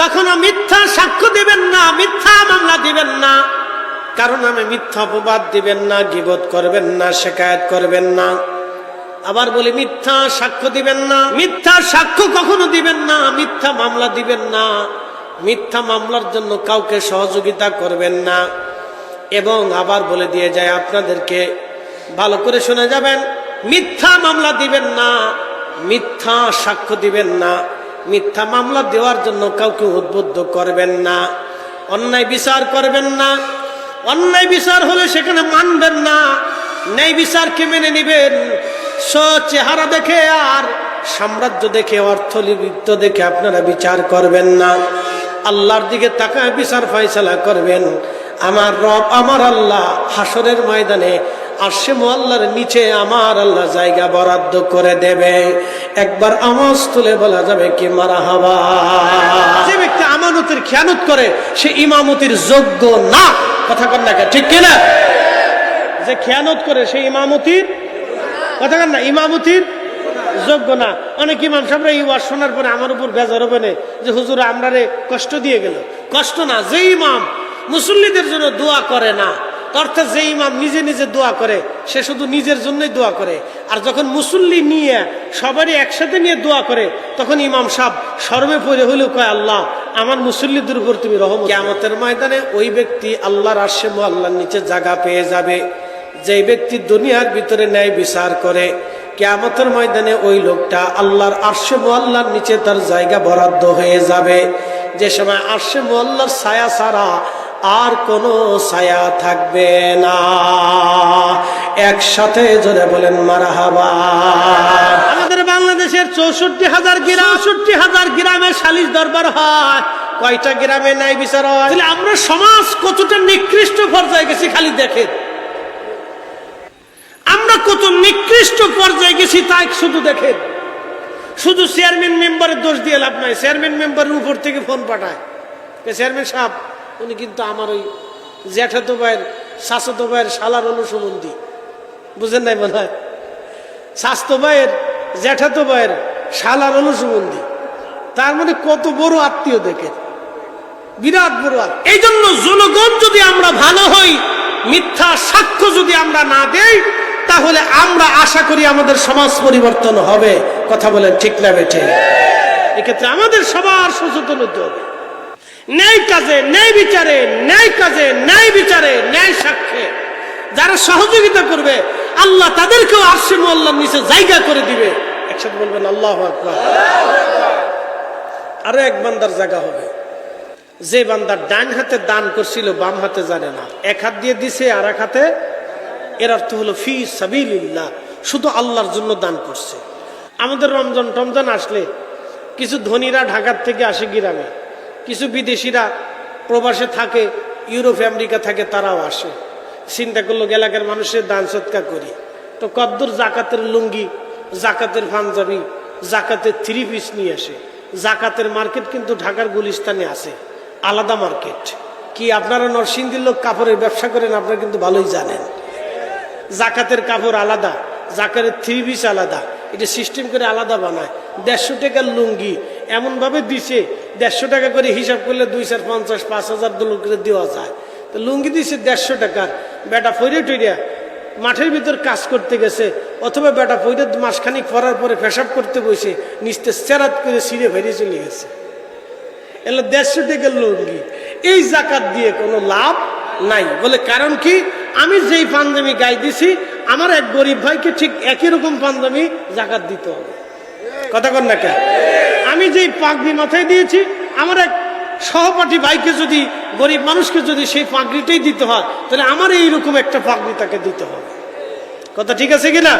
কখনো মিথ্যা সাক্ষ্য দিবেন না, মিথ্যা মামলা দিবেন না। কারণ আমি মিথ্যা অপবাদ দিবেন না, গিবত করবেন না শেখায়ত করবেন না। আবার বলি, মিথ্যা সাক্ষ্য দিবেন না, মিথ্যা সাক্ষ্য কখনো দিবেন না, মিথ্যা মামলা দিবেন না। মিথ্যা মামলার জন্য কাউকে সহযোগিতা করবেন না। এবং আবার বলে দিয়ে যায় আপনাদেরকে, ভালো করে শুনে যাবেন, মিথ্যা মামলা দিবেন না, মিথ্যা সাক্ষ্য দিবেন না। মিথ্যা মামলা দেওয়ার জন্য কাউকে উদ্বুদ্ধ করবেন না। অন্যায় বিচার করবেন না। অন্যায় বিচার হলে সেখানে মানবেন না। ন্যায় বিচারকে মেনে নিবেন? চেহারা দেখে আর সাম্রাজ্য দেখে অর্থলিপ্ত দেখে আপনারা বিচার করবেন না। আল্লাহর দিকে তাকায় বিচার ফয়সালা করবেন। আমার রব, আমার আল্লাহ হাসরের ময়দানে আশে মোয়াল্লার নিচে আমার আল্লাহ জায়গা বরাদ্দ করে দেবে। একবার আওয়াজ তুলে বলা যাবে কি মারা হবা যে ব্যক্তি আমানতের খেয়ানত করে, সে ইমামতির যোগ্য না। কথা কন না ঠিক কিনা? যে খেয়ানত করে, সে ইমামতির কথা কন না, ইমামতির যোগ্য না। অনেক ইমাম সাহেবরা এই ওয়াজ শোনার পরে আমার উপর বেজার হবে না। যে হুজুর আমরা কষ্ট দিয়ে গেল। কষ্ট না, যে ইমাম মুসল্লিদের জন্য দোয়া করে না। অর্থাৎ যে ইমাম নিজে নিজে দোয়া করে, সে শুধু নিজের জন্যই দোয়া করে। আর যখন মুসল্লি নিয়ে, সবারই একসাথে নিয়ে দোয়া করে, তখন ইমাম সাহেব সর্বে পড়ে হলেও কয়, আল্লাহ, আমার মুসল্লিদের উপর তুমি রহম কেমতের ময়দানে ওই ব্যক্তি আল্লাহর আশেম আল্লাহর নিচে জায়গা পেয়ে যাবে। যে ব্যক্তি দুনিয়ার ভিতরে ন্যায় বিচার করে, কেয়ামতের ময়দানে ওই লোকটা আল্লাহর আরশে মোয়াল্লার নিচে তার জায়গা বরাদ্দ হয়ে যাবে। যে সময় আরশে মোয়াল্লার ছায়া ছাড়া আর কোনো ছায়া থাকবে না। একসাথে জোরে বলেন মারা হাবা আমাদের বাংলাদেশের চৌষট্টি হাজার গ্রাম চৌষট্টি হাজার গ্রামের সালিশ দরবার হয়। কয়টা গ্রামে নাই বিচার হয়? আমরা সমাজ কতটা নিকৃষ্ট পর্যায়ে গেছি খালি দেখেন। আমরা কত নিকৃষ্ট পর্যায়ে গেছি তাই শুধু দেখেন। শুধু চেয়ারম্যান মেম্বারের দোষ দিয়ে লাভ নাই। চেয়ারম্যান মেম্বারের উপর থেকে ফোন পাঠায়। চেয়ারম্যান সাহেব? উনি কিন্তু আমার ওই জ্যাঠাতো ভাইয়ের শাসতো ভাইয়ের শালার অনুসম্বন্ধী বুঝেন নাই মনে হয়? স্বাস্থ্য ভাইয়ের, জ্যাঠাতো ভাইয়ের শালার অনুসম্বন্ধী তার মানে কত বড় আত্মীয় দেখেন। বিরাট বড়। এই জন্য জনগণ যদি আমরা ভালো হই, মিথ্যা সাক্ষ্য যদি আমরা না দেই, তাহলে আমরা আশা করি আমাদের সমাজ পরিবর্তন হবে। কথা বলেন ঠিক না বেঠে? এক্ষেত্রে আমাদের সবার সচেতন হতে হবে। ন্যায় কাজে, ন্যায় বিচারে, ন্যায় কাজে, ন্যায় বিচারে, ন্যায় সাক্ষ্যে। যারা সহযোগিতা করবে, আল্লাহ তাদেরকেও আরশে মোল্লার নিচে জায়গা করে দিবে। একসাথে বলবেন, আল্লাহ আরও এক বান্দার জায়গা হবে। যে বান্দার ডান হাতে দান করছিল, বাম হাতে জানে না। এক হাত দিয়ে দিছে আর এক হাতে এর অর্থ হলো, ফি সাবিল্লাহ শুধু আল্লাহর জন্য দান করছে। আমাদের রমজান টমজান আসলে কিছু ধনীরা ঢাকার থেকে আসে গ্রামে। কিছু বিদেশিরা প্রবাসে থাকে, ইউরোপ আমেরিকা থাকে, তারাও আসে। চিন্তা করল এলাকার মানুষের দান সৎকার করি। তো কদ্দুর জাকাতের লুঙ্গি, জাকাতের পাঞ্জাবি, জাকাতের থ্রি পিস নিয়ে আসে। জাকাতের মার্কেট কিন্তু ঢাকার গুলিস্তানে আছে। আলাদা মার্কেট। কি আপনারা নরসিংদীর লোক কাপড়ের ব্যবসা করেন, আপনারা কিন্তু ভালোই জানেন। জাকাতের কাপড় আলাদা, জাকাতের থ্রি পিস আলাদা। এটা সিস্টেম করে আলাদা বানায়। দেড়শো টাকার লুঙ্গি এমনভাবে দিছে, দেড়শো টাকা করে হিসাব করলে দুই চার পঞ্চাশ, পাঁচ হাজার দোল করে দেওয়া যায়। তো লুঙ্গি দিছে দেড়শো টাকার বেটা ফইরে টইরিয়া মাঠের ভিতর কাজ করতে গেছে, অথবা বেটা ফইরে মাসখানিক পরার পরে পেশাব করতে বসে নিচতে চেরাত করে ছিঁড়ে ফেরিয়ে চলে গেছে। এলো দেড়শো টাকার লুঙ্গি। এই জাকাত দিয়ে কোনো লাভ নাই। বলে কারণ কি? আমি যেই পাঞ্জাবি গাই দিছি, আমার এক গরিব ভাইকে ঠিক একই রকম পাঞ্জাবি জাকাত দিতে হবে। কথা কর না কেন? যেই পাগড়ি মাথায় দিয়েছি। আমার এক সহপাঠী ভাইকে যদি, গরিব মানুষকে যদি সেই পাগড়িটাই দিতে হয়, তাহলে আমার এইরকম একটা পাগড়ি তাকে দিতে হবে। কথা ঠিক আছে কিনা?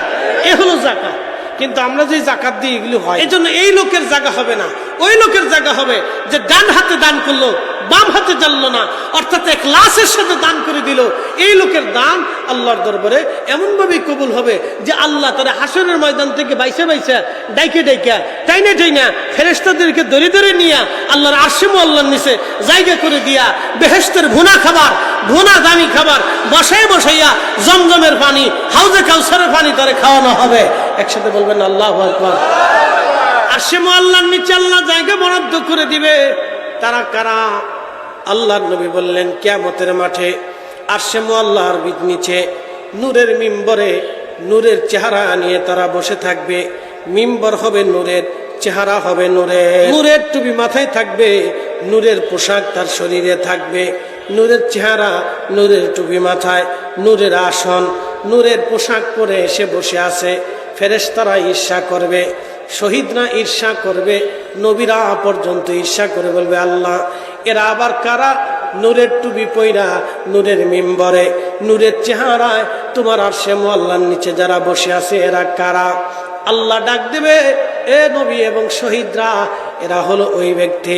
এ হলো জাকাত। কিন্তু আমরা যে জাকাত দিই, এগুলো হয় এই জন্য এই লোকের জায়গা হবে না। ওই লোকের জায়গা হবে যে ডান হাতে দান করল বাম হাতে জানলো না। অর্থাৎ এক লাশের সাথে দান করে দিল। এই লোকের দান আল্লাহর দরবারে এমন ভাবে কবুল হবে যে আল্লাহ তারা হাসনের ময়দান থেকে বাইসে বাইসে ডাইকে ডাইকা, টাইনে টাইনা ফেরেস্তাদেরকে দরে দরে নিয়ে আল্লাহর আশিম আল্লাহর নিচে জায়গা করে দিয়া বেহেস্তের ভুনা খাবার, ভুনা দামি খাবার বসাই বসাইয়া জমজমের পানি, হাউজে কাউসারের পানি তারে খাওয়ানো হবে। একসাথে বলবেন, আল্লাহ আকবার। আশিম আল্লাহর নিচে আল্লাহ জায়গা বরাদ্দ করে দিবে। তারা কারা? আল্লাহর নবী বললেন, কিয়ামতের মাঠে আরশে আল্লাহর নিচে, নূরের মিম্বরে নূরের চেহারা নিয়ে তারা বসে থাকবে। মিম্বর হবে নূরের, চেহারা হবে নূরের। নূরের টুপি মাথায় থাকবে, নূরের পোশাক তার শরীরে থাকবে। নূরের চেহারা নূরের টুপি মাথায়, নূরের আসন, নূরের পোশাক পরে এসে বসে আছে। ফেরেশতারা ঈর্ষা করবে, শহীদরা ঈর্ষা করবে নবীরা পর্যন্ত ঈর্ষা করে বলবে, আল্লাহ, এরা আবার কারা? নূরের টুপি পইরা নূরের মেম্বরে, নূরের চেহারায় তোমার আর সে মোয়াল্লার নিচে যারা বসে আছে, এরা কারা? আল্লাহ ডাক দেবে এ নবী এবং শহীদরা, এরা হলো ওই ব্যক্তি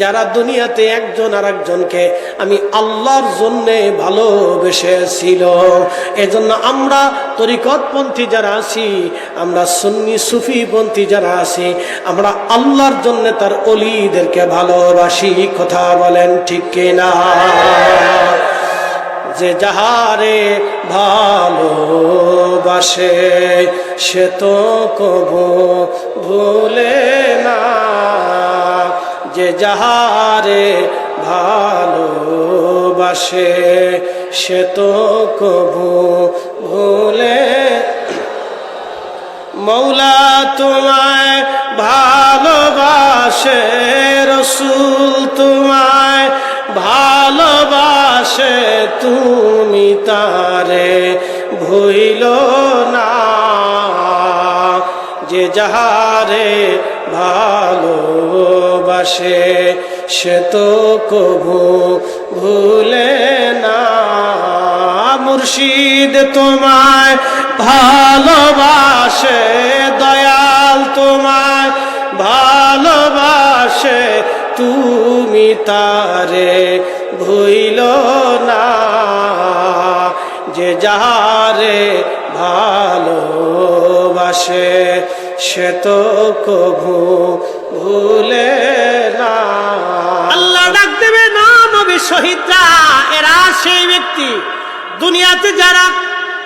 যারা দুনিয়াতে একজন আর একজনকে আমি আল্লাহর জন্যে ভালোবেসেছিল। এজন্য আমরা তরিকতপন্থী যারা আছি, আমরা সুন্নি সুফিপন্থী যারা আছি, আমরা আল্লাহর জন্য তার অলিদেরকে ভালোবাসি, কথা বলেন ঠিক কিনা? যে যাহারে ভালোবাসে, সে তো কবু ভুলে না। যে যাহারে ভালোবাসে, সে তো কবু ভুলে মৌলা তোমায় ভালোবাসে, রসুল তোমায় ভালোবাসে। তুমি তারে ভুইল না। যে যাহারে ভালোবাসে, সে তো কবু ভুলে না। মুর্শিদ তোমায় ভালোবাসে, দয়াল তোমায় তুমি তারে ভুইল না, যে যাহারে ভালোবাসে সে তো কভু ভুলে না। আল্লাহ ডাক দেবে না নবী শহীদরা, এরা সেই ব্যক্তি। দুনিয়াতে যারা,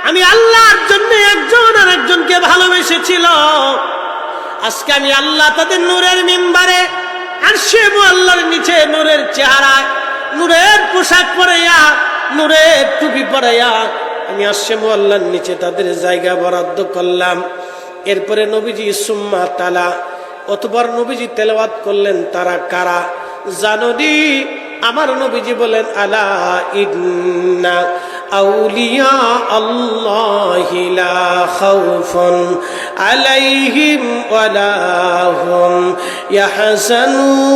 আমি আল্লাহর জন্য একজন আর একজনকে ভালোবেসেছিল। আজকে আমি আল্লাহ তাদের নূরের মিম্বারে আর সে আল্লাহর নিচে নূরের চেহারায়, নূরের পোশাক পরাইয়া, নূরের টুপি পরাইয়া আমি আসছে আল্লাহর নিচে তাদের জায়গা বরাদ্দ করলাম। এরপরে নবীজি সুম্মা তালা অতবার নবীজি তেলাওয়াত করলেন, তারা কারা? জাননি? আমার নবীজি বলেন, আলা ইন্না আউলিয়া আল্লাহ লা খাউফুন আলাইহিম ওয়ালা হুম ইয়াহজানুন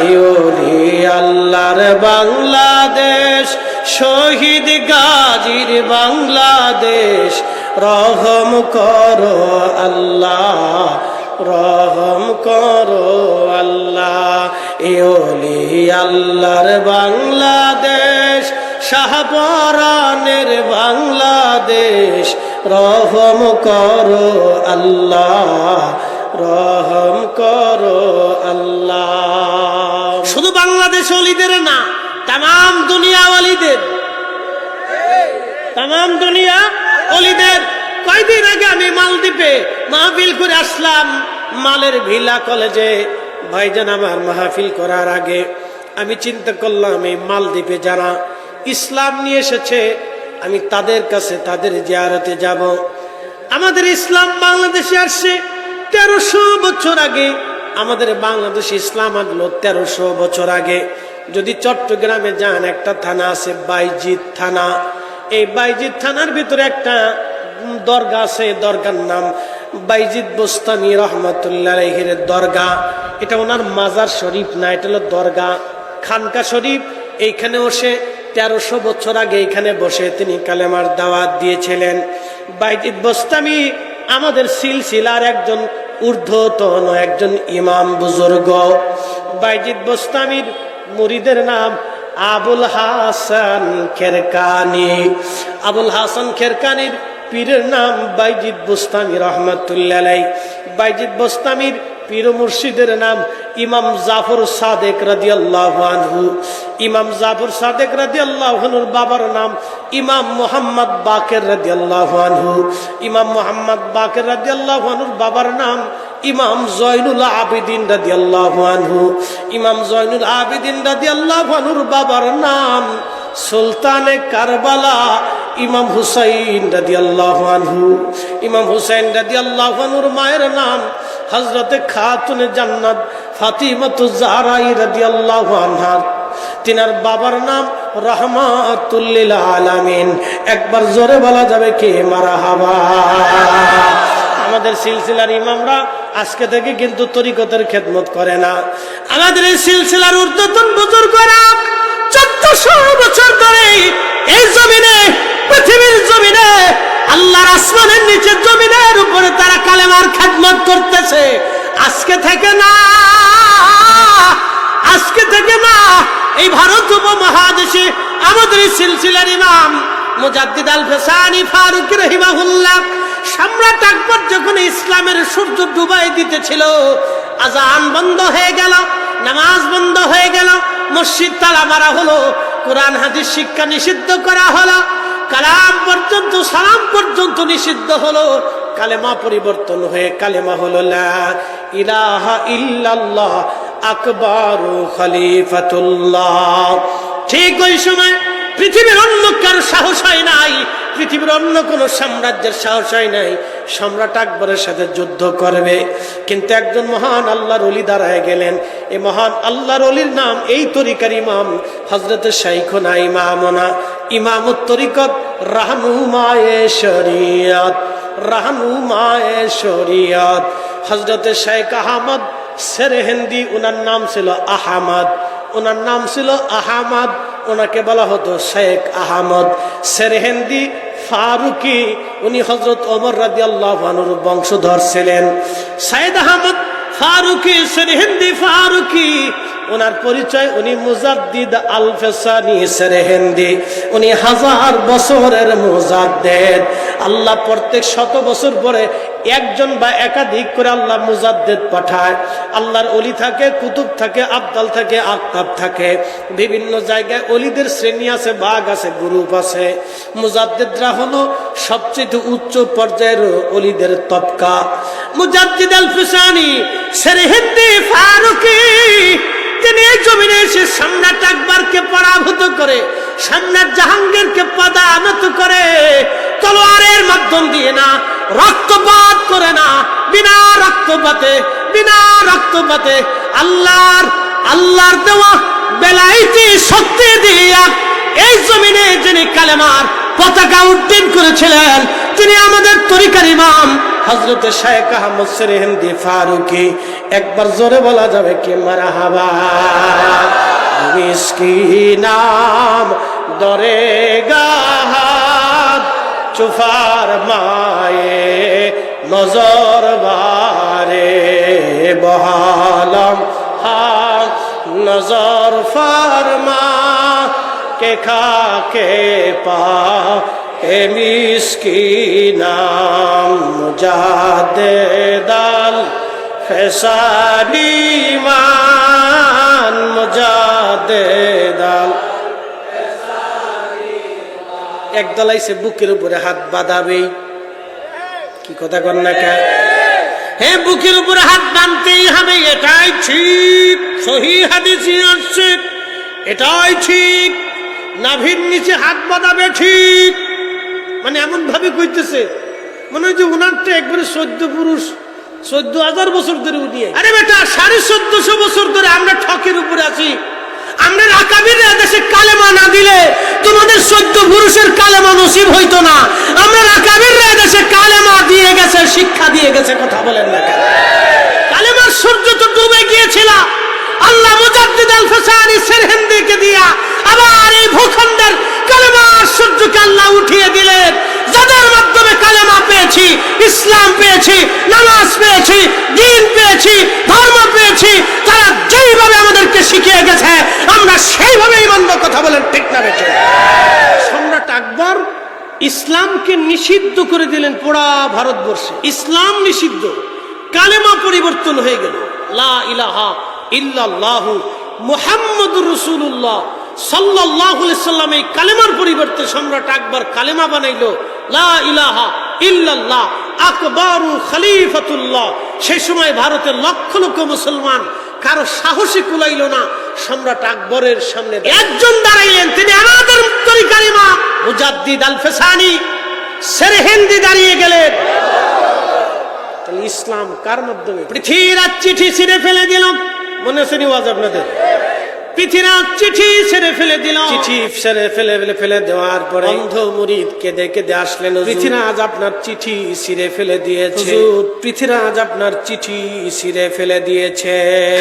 ইউলি আল্লাহর বাংলাদেশ, শহীদ গাজীর বাংলাদেশ, রহম করো আল্লাহ। রহম করো আল্লাহ ইউলি আল্লাহর বাংলাদেশ, শাহপরানের বাংলাদেশ, রহম করো আল্লাহ, রহম করো আল্লাহ। শুধু বাংলাদেশ অলিদের না তাম দুনিয়া অলিদের তাম দুনিয়া অলিদের। কয়দিন আগে আমি মালদ্বীপে মাহফিল করে আসলাম। মালের ভিলা কলেজে। ভাইজান আমার মাহফিল করার আগে আমি চিন্তা করলাম, এই মালদ্বীপে যারা ইসলাম নিয়ে এসেছে, আমি তাদের কাছে তাদের জিয়ারতে যাব। আমাদের ইসলাম বাংলাদেশে আসছে তেরোশো বছর আগে। আমাদের বাংলাদেশে ইসলাম আনলো তেরোশো বছর আগে। যদি চট্টগ্রামে যান, একটা থানা আছে বাইজিৎ থানা। এই বাইজিৎ থানার ভিতরে একটা দরগা আছে দরগার নাম বাইজিৎ বোস্তানি রহমতুল্লাহ দরগা। এটা ওনার মাজার শরীফ না, এটা হলো দরগা। খানকা শরীফ এইখানে বসে তেরোশো বছর আগে এখানে বসে তিনি কালেমার দাওয়াত দিয়েছিলেন। বাইজিদ বোস্তামি আমাদের সিলসিলার একজন ঊর্ধ্বতন একজন ইমাম বুজুর্গ। বাইজিদ বোস্তামির মুরিদের নাম আবুল হাসান খেরকানি। আবুল হাসান খেরকানির পীরের নাম বাইজিদ বুস্তামি রহমতুল্লাহ বাইজিদ বুস্তামির পীর মুর্শিদের নাম ইমাম জাফর সাদেক আল্লাহ আনহু। ইমাম জাফর সাদেক রাদি আল্লাহনুর বাবার নাম ইমাম মোহাম্মদ বাকের আল্লাহ আনহু। ইমাম মোহাম্মদ বাকের রাদি আল্লাহনুর বাবার নাম ইমাম জয়নুল আবিদিন আল্লাহ আনহু। ইমাম জয়নুল আবিদিন রাদি আল্লাহনুর বাবার নাম সুলতানে কারবালা ইমাম হুসাইন রাদি আল্লাহ আনহু। ইমাম হুসাইন রাদি আল্লাহ আনহুর মায়ের নাম হজরতে খাতুনে জান্নাত ফাতিমাতু জাহরাই রাদিয়াল্লাহু আনহা। তিনার বাবার নাম রহমাতুল্লিল আলামিন। একবার জোরে বলা যাবে কে মারাহাবা আমাদের সিলসিলার ইমামরা আজকে থেকে কিন্তু তরিকতের খেদমত করে না। আমাদের এই সিলসিলার ঊর্ধ্বতন বুজুর্গরা চোদ্দশো বছর ধরে এই জমিনে, পৃথিবীর জমিনে, আল্লাহর আসমানের নিচে জমিনের উপরে তারা কালেমার খেদমত করতেছে। আজকে থেকে না, আজকে থেকে না, এই ভারত উপমহাদেশে আমাদের সিলসিলার ইমাম মুজাদ্দিদ আল ফেসানি ফারুক রহিমাহুল্লাহ, সম্রাট আকবর যখন ইসলামের সূর্য ডুবাই দিতেছিল, আজান বন্ধ হয়ে গেল, নামাজ বন্ধ হয়ে গেল মসজিদ তালা মারা হলো, কোরআন, হাদিস, শিক্ষা নিষিদ্ধ করা হলো, কালাম পর্যন্ত, সালাম পর্যন্ত নিষিদ্ধ হলো, কালেমা পরিবর্তন হয়ে কালেমা হলো ইলাহা ইল্লাল্লাহ, আকবর খলিফাতুল্লাহ। ঠিক ওই সময় পৃথিবীর অন্য কারও সাহস হয় নাই পৃথিবীর অন্য কোন সাম্রাজ্যের সাহস হয় নাই। সম্রাট আকবরের সাথে যুদ্ধ করবে। কিন্তু একজন মহান আল্লাহর অলি দাঁড়ায় গেলেন। এই মহান আল্লাহর অলির নাম এই তরিকার ইমাম হজরত শাইখনা ইমামনা। ইমামত তরিকত রাহনুমায়ে শরিয়ত রাহনুমায়ে শরিয়ত। হজরত শেখ আহমদ সেরেহেন্দি ওনার নাম ছিল আহমদ। ওনার নাম ছিল আহমদ। ওনাকে বলা হতো শেখ আহমদ। সেরহেন্দি ফারুকি, উনি হজরত ওমর রাজি আল্লাহ বংশধর ছিলেন। সাইদ আহমদ ফারুকি সেরহেন্দি ফারুকি ওনার পরিচয় উনি মুজাদ্দিদ আল ফেসানি সেরেহেন্দি উনি হাজার বছরের মুজাদ্দেদ। আল্লাহ প্রত্যেক শত বছর পরে একজন বা একাধিক করে আল্লাহ মুজাদ্দেদ পাঠায়। আল্লাহর অলি থাকে, কুতুব থাকে, আবদাল থাকে আক্তাব থাকে। বিভিন্ন জায়গায় অলিদের শ্রেণি আছে, বাঘ আছে, গ্রুপ আছে। মুজাদ্দেদরা হলো সবচেয়ে উচ্চ পর্যায়ের অলিদের তবকা। মুজাদ্দিদ আল ফিসানি সেরেহেন্দি ফারুকি। তিনি এই জমিনে এসে সম্রাট আকবরকে পরাভূত করে সম্রাট জাহাঙ্গীরকে পদানত করে, তলোয়ারের মাধ্যম দিয়ে না, রক্তপাত করে না, বিনা রক্তপাতে বিনা রক্তপাতে আল্লাহর আল্লাহর দেওয়া বেলাইতি শক্তি দিয়া এই জমিনে যিনি কালেমার পতাকা উড্ডীন করেছিলেন, তিনি আমাদের তরিকার ইমাম। হজরত শেখ আহমদ সেরেহেন্দি ফারুকি, একবার জোরে বলা যাবে কি মারা হাবা নাম দরে গাহাদ চুফার মায়ে নজর বারে, বহালম হাত নজর ফারমা, কে খা কে পা হে মিসকি নাম মুজাদে দাল, ফেসানি মান মুজাদে দাল। একদল আইসে বুকের উপরে হাত বাঁধাবে কি কথা কর না কে? হে বুকের উপরে হাত বাঁধতেই হবে, এটাই ঠিক। সহি হাদিসি আসছে, এটাই ঠিক। নাভির নিচে হাত বাঁধাবে ঠিক। মানে এমন ভাবে কইতেছে, মনে হয় যে উনারটা একবারে সদ্য পুরুষ চোদ্দ হাজার বছর ধরে উঠিয়ে আরে বেটা, সাড়ে চোদ্দশো বছর ধরে আমরা ঠকের উপরে আছি। আমরা রাকাবির দেশে কালেমা না দিলে তোমাদের চোদ্দ পুরুষের কালেমা নসিব হইতো না। আমরা রাকাবির দেশে কালেমা দিয়ে গেছে, শিক্ষা দিয়ে গেছে, কথা বলেন না কালেমার সূর্য তো ডুবে গিয়েছিল। আল্লাহ মুজাদ্দিদ আল ফসানি সেরহেন্দিকে দিয়া আবার এই ভূখণ্ডের কালেমার সূর্যকে আল্লাহ উঠিয়ে দিলেন। যাদের মাধ্যমে কালেমা পেয়েছি, ইসলাম পেয়েছি, নামাজ পেয়েছি, দিন পেয়েছি, ধর্ম পেয়েছি, তারা যেইভাবে আমাদেরকে শিখিয়ে গেছে, আমরা সেইভাবেই মানব কথা বলেন, ঠিক না বেঁচে সম্রাট আকবর ইসলামকে নিষিদ্ধ করে দিলেন পুরা ভারতবর্ষে। ইসলাম নিষিদ্ধ। কালেমা পরিবর্তন হয়ে গেল। লা ইলাহা ইল্লাল্লাহু মুহাম্মদুর রাসূলুল্লাহ। সাল্লাল্লাহু আলাইহি সাল্লাম এই কালেমার পরিবর্তে সম্রাট আকবর কালেমা বানাইলো, লা ইলাহা ইল্লাল্লাহ, আকবরু খলিফাতুল্লাহ। সেই সময় ভারতের লক্ষ লক্ষ মুসলমান কারও সাহসী কুলাইল না। সম্রাট আকবরের সামনে একজন দাঁড়াইলেন, তিনি আমাদের তরিকার ইমাম মুজাদ্দিদ আল ফেসানি সেরহেন্দি দাঁড়িয়ে গেলেন। ইসলাম কার মাধ্যমে? পৃথিবীরাজ চিঠি ছিঁড়ে ফেলে দিল। মনে আছে নি ওয়াজ আপনাদের পৃথিবীরাজ চিঠি ছেড়ে ফেলে দিল চিঠি ছেড়ে ফেলে ফেলে ফেলে দেওয়ার পরে অন্ধ মুরিদ কেঁদে কেঁদে আসলেন পৃথিবীরাজ আপনার চিঠি ছিঁড়ে ফেলে দিয়েছে। পৃথিবীরাজ আপনার চিঠি ছিঁড়ে ফেলে দিয়েছে।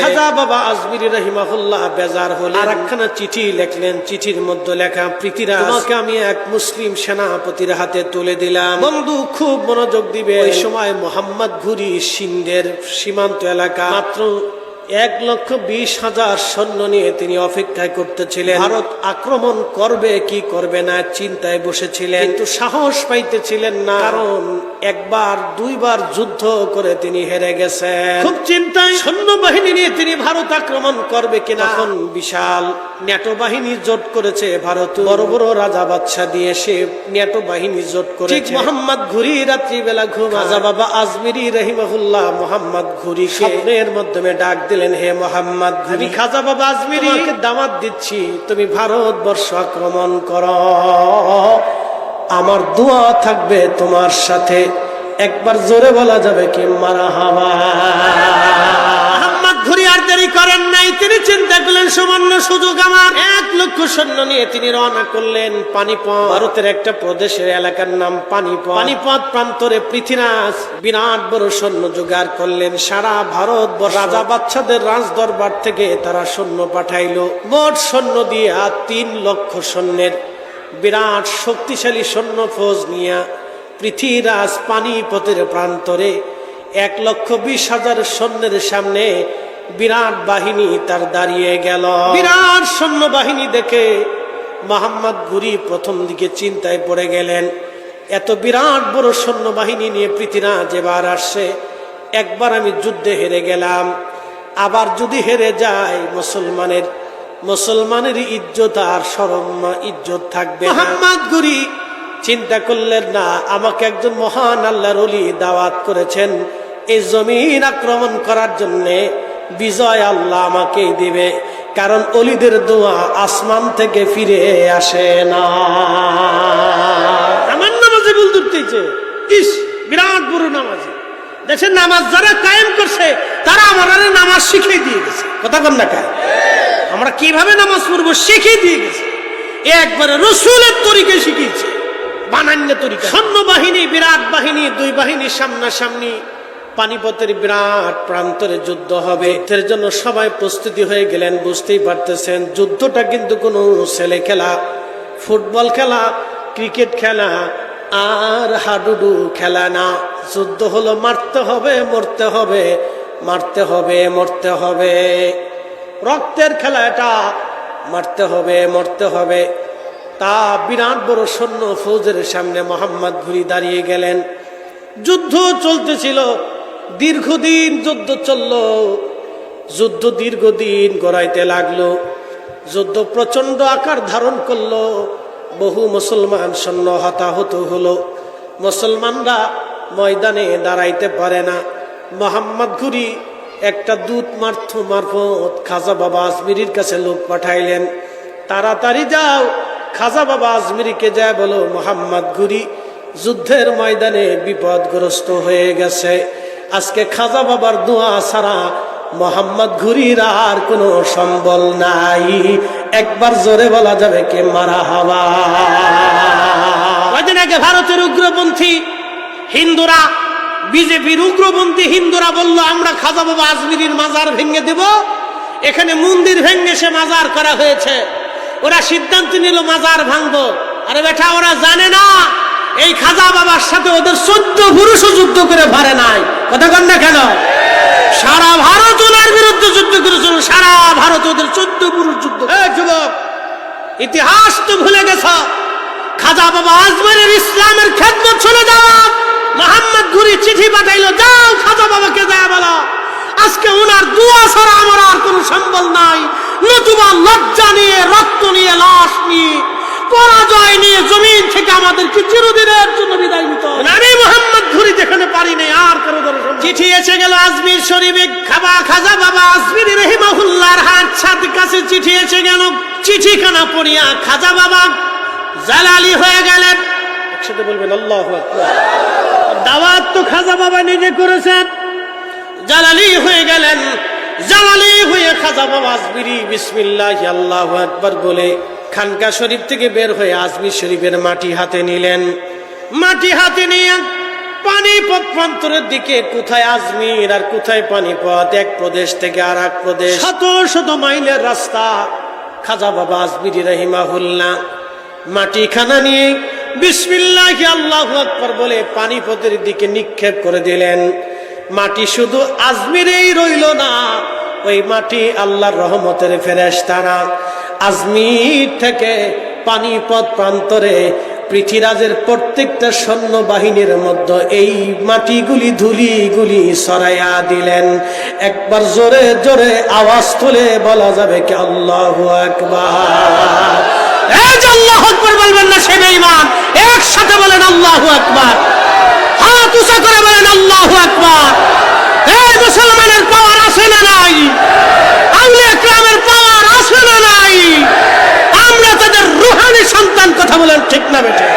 খাজা বাবা আজমির রহিমাহুল্লাহ বেজার হলে আর একখানা চিঠি লেখলেন। চিঠির মধ্যে লেখা পৃথিবীরাজ তোমাকে আমি এক মুসলিম সেনাপতির হাতে তুলে দিলাম। বন্ধু খুব মনোযোগ দিবে ওই সময় মোহাম্মদ ঘুরি সিন্ধের সীমান্ত এলাকা মাত্র এক লক্ষ বিশ হাজার সৈন্য নিয়ে তিনি অপেক্ষায় করতেছিলেন। ভারত আক্রমণ করবে কি করবে না চিন্তায় বসেছিলেন। কিন্তু সাহস পাইতেছিলেন না কারণ একবার দুইবার যুদ্ধ করে তিনি হেরে গেছেন। খুব চিন্তায় সৈন্য বাহিনী নিয়ে তিনি ভারত আক্রমণ করবে কিনা? এখন বিশাল ন্যাটো বাহিনী জোট করেছে ভারত। বড় বড় রাজা বাদশাহ দিয়ে সে ন্যাটো বাহিনী জোট করেছে। মোহাম্মদ ঘুরি রাত্রিবেলা ঘুম রাজা বাবা আজমিরি রহিমাহুল্লাহ মোহাম্মদ ঘুরি স্বপ্নের মাধ্যমে ডাক দিলেন। হে মোহাম্মদ আমি খাজা বাবা আজমিরি। দামাত দিচ্ছি তুমি ভারতবর্ষ আক্রমণ করো। আমার দোয়া থাকবে তোমার সাথে। একবার জোরে বলা যাবে কি মারা হাওয়া। ঘুরি আর দেরি করেন নাই। তিনি চিন্তা করলেন সামান্য সুযোগ আমার। এক লক্ষ সৈন্য নিয়ে তিনি রওনা করলেন পানিপথ। ভারতের একটা প্রদেশের এলাকার নাম পানিপথ। পানিপথ প্রান্তরে পৃথিরাজ বিরাট বড় সৈন্য জোগাড় করলেন। সারা ভারত রাজা বাচ্চাদের রাজ দরবার থেকে তারা সৈন্য পাঠাইলো। মোট সৈন্য দিয়ে তিন লক্ষ সৈন্যের বিরাট শক্তিশালী সৈন্য ফৌজ নিয়ে পৃথিরাজ পানিপথের প্রান্তরে এক লক্ষ বিশ হাজার সৈন্যের সামনে বিরাট বাহিনী তার দাঁড়িয়ে গেল। বিরাট সৈন্য বাহিনী দেখে মোহাম্মদ ঘুরি প্রথম দিকে চিন্তায় পড়ে গেলেন এত বিরাট বড় সৈন্য বাহিনী নিয়ে পৃথিরাজ এবার আসছে একবার আমি যুদ্ধে হেরে গেলাম আবার যদি হেরে যায় মুসলমানের মুসলমানের ইজ্জত আর সরম ইজ্জত থাকবে মোহাম্মদ গুরি চিন্তা করলেন না আমাকে একজন মহান আল্লাহর অলি দাওয়াত করেছেন এই জমিন আক্রমণ করার জন্য বিজয় আল্লাহ আমাকেই দিবে, কারণ অলিদের দোয়া আসমান থেকে ফিরে আসে না। আমার নামাজে ভুল ধরতেছে। ইস, বিরাট বড় নামাজি। দেশের নামাজ যারা কায়েম করছে, তারা আমার নামাজ শিখিয়ে দিয়ে গেছে। কথা কন না কায় আমরা কীভাবে নামাজ পড়ব শিখিয়ে দিয়ে গেছে। একবারে রসুলের তরিকে শিখিয়েছে। বানান্য তরিকা। সৈন্য বাহিনী বিরাট বাহিনী, দুই বাহিনীর সামনাসামনি পানিপথের বিরাট প্রান্তরে যুদ্ধ হবে। এর জন্য সবাই প্রস্তুতি হয়ে গেলেন, বুঝতেই পারতেছেন, যুদ্ধটা কিন্তু কোনো ছেলে খেলা, ফুটবল খেলা, ক্রিকেট খেলা, আর হাডুডু খেলা না। যুদ্ধ হলো মারতে হবে, মরতে হবে, মারতে হবে, মরতে হবে। রক্তের খেলা এটা, মারতে হবে, মরতে হবে। তা বিরাট বড় সৈন্য ফৌজের সামনে মোহাম্মদ ঘুরি দাঁড়িয়ে গেলেন। যুদ্ধ চলতেছিল দীর্ঘদিন যুদ্ধ চলল। যুদ্ধ দীর্ঘদিন গড়াইতে লাগল। যুদ্ধ প্রচণ্ড আকার ধারণ করল। বহু মুসলমান সৈন্য হতাহত হলো। মুসলমানরা ময়দানে দাঁড়াইতে পারে না। মোহাম্মদ ঘুরি একটা দুধ মার্থ মারফত খাজা বাবা আজমিরির কাছে লোক পাঠাইলেন। তাড়াতাড়ি যাও, খাজা বাবা আজমিরিকে যায় বলো। মোহাম্মদ ঘুরি যুদ্ধের ময়দানে বিপদগ্রস্ত হয়ে গেছে। আজকে খাজা বাবার দোয়া ছাড়া মোহাম্মদ ঘুরির আর কোনো সম্বল নাই। একবার জোরে বলা যাবে কে মারা হাওয়া। আগে ভারতের উগ্রপন্থী হিন্দুরা, বিজেপির উগ্রপন্থী হিন্দুরা বলল, আমরা খাজা বাবা আজমিরির মাজার ভেঙে দেব। এখানে মন্দির ভেঙে সে মাজার করা হয়েছে। ওরা সিদ্ধান্ত নিল, মাজার ভাঙবো। আরে বেটা, ওরা জানে না। এই খাজা বাবার সাথে ওদের চোদ্দ পুরুষও যুদ্ধ করে পারে নাই। কথা কন না কেন? সারা ভারত ওনার বিরুদ্ধে যুদ্ধ করেছিল সারা ভারত ওদের চোদ্দ পুরুষ যুদ্ধ যুবক ইতিহাস তো ভুলে গেছ। খাজা বাবা আজমেরের ইসলামের খেদমত চলে যাও। মোহাম্মদ ঘুরি চিঠি পাঠাইলো যাও খাজা বাবাকে যায় আজকে ওনার দুয়া ছাড়া আমার আর কোনো সম্বল নাই। নতুবা লজ্জা নিয়ে রক্ত নিয়ে লাশ নিয়ে পরাজয় নিয়ে জমিন থেকে আমাদেরকে চিরদিনের জন্য বিদায় নিতে। আমি মোহাম্মদ ঘুরি যেখানে পারি নাই আর কারও। চিঠি এসে গেল আজমির শরীফে খাবা খাজা বাবা আজমির রহিমাহুল্লাহর হাত সাথে কাছে চিঠি এসে গেল। চিঠিখানা পড়িয়া খাজা বাবা জালালি হয়ে গেলেন। একসাথে বলবেন আল্লাহ দাওয়াত তো খাজা বাবা নিজে করেছেন। জালালি হয়ে গেলেন। জালালি হয়ে খাজা বাবা আজমিরি বিসমিল্লাহ, আল্লাহ একবার বলে খানকা শরীফ থেকে বের হয়ে আজমির শরীফের মাটি হাতে নিলেন। মাটি হাতে নিয়ে পানিপথ প্রান্তরের দিকে কোথায় আজমির আর কোথায় পানিপথ? এক প্রদেশ থেকে আর এক প্রদেশ। শত শত মাইলের রাস্তা খাজা বাবা আজমিরি মাটি খানা নিয়ে বিসমিল্লাহ, আল্লাহ আকবর বলে পানিপথের দিকে নিক্ষেপ করে দিলেন। মাটি শুধু আজমিরেই রইল না, ওই মাটি আল্লাহর রহমতের ফেরেশতারা আজমির থেকে পানিপথ প্রান্তরে পৃথিরাজের প্রত্যেকটা সৈন্য বাহিনীর মধ্যে এই মাটিগুলি ধুলিগুলি সরাইয়া দিলেন। একবার জোরে জোরে আওয়াজ তুলে বলা যাবে কি আল্লাহ আকবার বলবেন না, সে বেঈমান। একসাথে বলেন আল্লাহ আকবার। হাত উঁচা করে বলেন, আল্লাহ আকবার। এই মুসলমানের পাওয়ার আছে না নাই? আউলিয়া ইকরামের পাওয়ার আছে না নাই? আমরা তাদের রুহানি সন্তান কথা বলেন, ঠিক না বেটে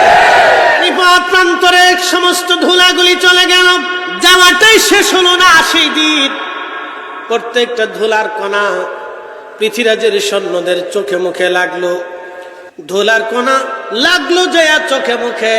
বিপদ প্রান্তরে সমস্ত ধুলাগুলি চলে গেল, যাওয়াটাই শেষ হলো না সেই দিন। প্রত্যেকটা ধুলার কণা পৃথিবীরাজের সৈন্যদের চোখে মুখে লাগল। ধুলার কণা লাগল জয়া চোখে মুখে।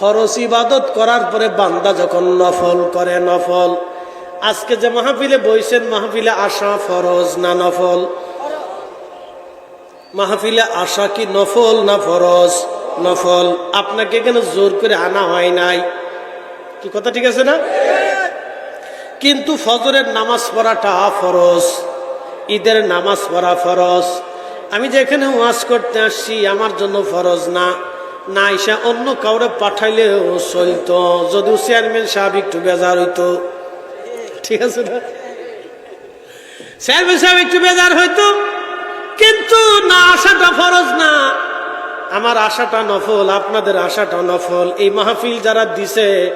ফরজ ইবাদত করার পরে বান্দা যখন নফল করে নফল। আজকে যে মাহফিলে বইছেন, মাহফিলে আসা ফরজ না নফল? মাহফিলে আসা কি নফল না ফরজ? নফল। আপনাকে কেন জোর করে আনা হয় নাই। কি কথা ঠিক আছে না? কিন্তু ফজরের নামাজ পড়াটা ফরজ। ঈদের নামাজ পড়া ফরজ। আমি যে এখানে ওয়াজ করতে আসছি, আমার জন্য ফরজ না। না ইসা অন্য কাউরে পাঠাইলেও চলতো। যদিও চেয়ারম্যান সাহেব একটু বেজার হইতো। ঠিক আছে না? চেয়ারম্যান সাহেব একটু বেজার হইতো। কিন্তু না আসাটা ফরজ না। আমার আশাটা নফল, আপনাদের আশাটা নফল। এই মাহফিল যারা দিছে,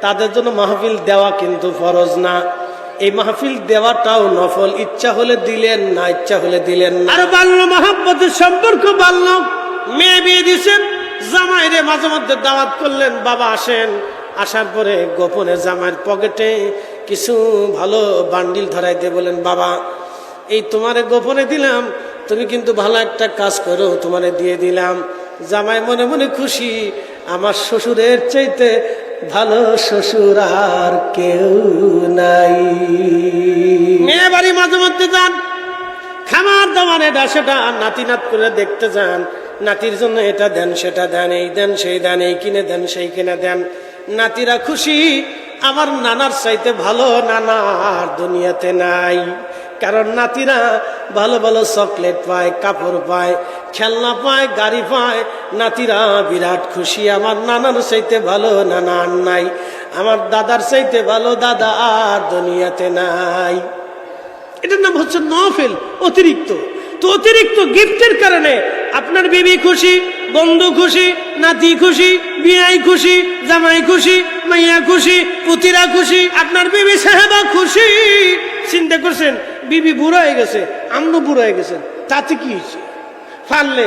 তাদের জন্য মাহফিল দেওয়া কিন্তু ফরজ না। এই মাহফিল দেওয়াটাও নফল। ইচ্ছা হলে দিলেন, না ইচ্ছা হলে দিলেন না। আর বাল্য মহাব্বতের সম্পর্ক বাল্য। মেয়ে বিয়ে দিছেন জামাইরে মাঝে মধ্যে দাওয়াত করলেন, বাবা আসেন। আসার পরে গোপনে জামাইয়ের পকেটে কিছু ভালো বান্ডিল ধরাই দিয়ে বলেন বাবা, এই তোমারে গোপনে দিলাম, তুমি কিন্তু ভালো একটা কাজ করো, তোমারে দিয়ে দিলাম। জামাই মনে মনে খুশি, আমার শ্বশুরের চাইতে ভালো শ্বশুর আর কেউ নাই। মেয়ে বাড়ি মাঝে মধ্যে যান, খামার দাবার এটা সেটা আর নাতি নাত করে দেখতে যান। নাতির জন্য এটা দেন, সেটা দেন, এই দেন, সেই দেন, এই কিনে দেন, সেই কিনে দেন। নাতিরা খুশি, আমার নানার চাইতে ভালো নানা আর দুনিয়াতে নাই। কারণ নাতিরা ভালো ভালো চকলেট পায়, কাপড় পায়, খেলনা পায়, গাড়ি পায়। নাতিরা বিরাট খুশি, আমার নানার চাইতে ভালো নানা আর নাই। আমার দাদার চাইতে ভালো দাদা আর দুনিয়াতে নাই। এটার নাম হচ্ছে নফেল, অতিরিক্ত। তো অতিরিক্ত গিফটের কারণে আপনার বিবি খুশি, বন্ধু খুশি, নাতি খুশি, বিয়াই খুশি, জামাই খুশি, মাইয়া খুশি, পুতিরা খুশি, আপনার বিবি সাহেবা খুশি। চিন্তা করছেন, বিবি বুড়ো হয়ে গেছে আমনু বুড়ো হয়ে গেছেন, তাতে কি হয়েছে? ফানলে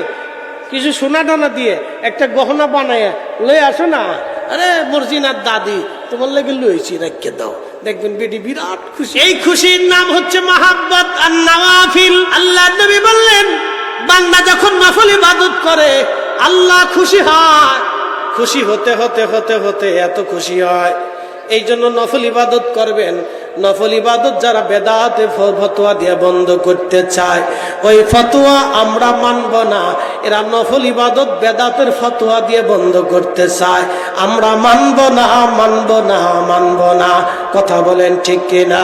কিছু সোনা টানা দিয়ে একটা গহনা বানায় লয়ে আসো না। আরে, মর্জিনার দাদি, তোমার লেগে লইছি রেখে দাও। দেখবেন বেটি বিরাট খুশি। এই খুশির নাম হচ্ছে মাহাব্বত আর নওয়াফিল। আল্লাহ নবী বললেন বান্দা যখন নফল ইবাদত করে আল্লাহ খুশি হয়। খুশি হতে হতে হতে হতে এত খুশি হয়। এই জন্য নফল ইবাদত করবেন। নফল ইবাদত যারা বেদাতে ফতোয়া দিয়ে বন্ধ করতে চায়, ওই ফতোয়া আমরা মানব না। এরা নফল ইবাদত বেদাতের ফতোয়া দিয়ে বন্ধ করতে চায়। আমরা মানব না মানব না মানব না। কথা বলেন ঠিক কিনা?